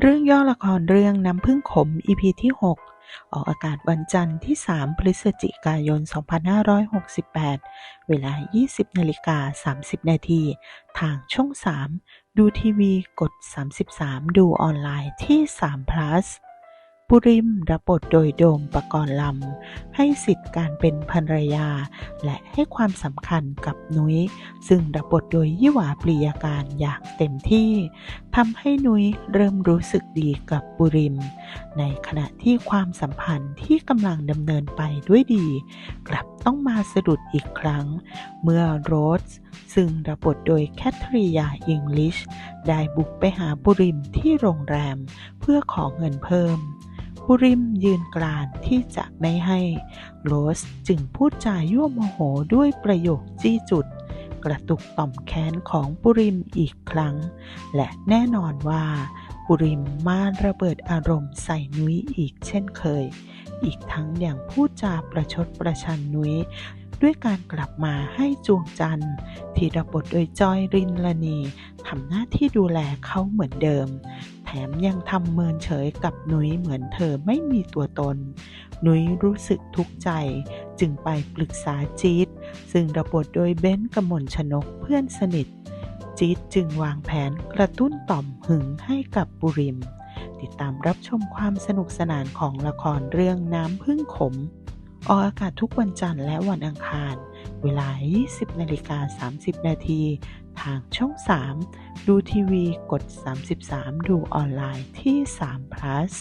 เรื่องย่อละครเรื่องน้ำพึ่งขม EP ที่ 6 ออกอากาศวันจันทร์ที่ 3 พฤศจิกายน 2568 เวลา 20นาฬิกา30 นาทีทางช่อง 3 ดูทีวีกด 33 ดูออนไลน์ที่3 plus ปุริมรับบทโดยโดมปกรณ์ลำ ให้สิทธิ์การเป็นภรรยา และให้ความสำคัญกับนุ้ย ซึ่งรับบทโดยยี่หวาปรียาการอย่างเต็มที่ทำให้นุ้ยเริ่มรู้สึกดีกับปุริม ในขณะที่ความสัมพันธ์ที่กำลังดำเนินไปด้วยดี กลับต้องมาสะดุดอีกครั้ง เมื่อโรสซึ่งรับบทโดยแคทริยาอิงลิช ได้บุกไปหาปุริมที่โรงแรม เพื่อขอเงินเพิ่ม ปุริมยืนกรานที่จะไม่ให้ โรสจึงพูดจายั่วโมโหด้วยประโยคจี้จุด กระตุกต่อมแค้นของปุริมอีกครั้ง และแน่นอนว่าปุริมมาระเบิดอารมณ์ใส่นุ้ยอีกเช่นเคย อีกทั้งอย่างพูดจาประชดประชันนุ้ยด้วยการกลับมาให้จวงจันทร์ที่รับบทโดยจอยรินลนีทำหน้าที่ดูแลเขาเหมือนเดิม มยังทำเมินเฉยกับนุ้ยเหมือนเธอไม่มีตัวตน นุ้ยรู้สึกทุกข์ใจ จึงไปปรึกษาจี๊ดซึ่งรับบทโดยเบ้นกมลชนกเพื่อนสนิท จี๊ดจึงวางแผนกระตุ้นต่อมหึงให้กับบุริม ติดตามรับชมความสนุกสนานของละครเรื่องน้ำพึ่งขม ออกอากาศทุกวันจันทร์และวันอังคาร เวลา 20นาฬิกา30 นาที ทางช่อง 3 ดูทีวีกด 33 ดูออนไลน์ที่3 plus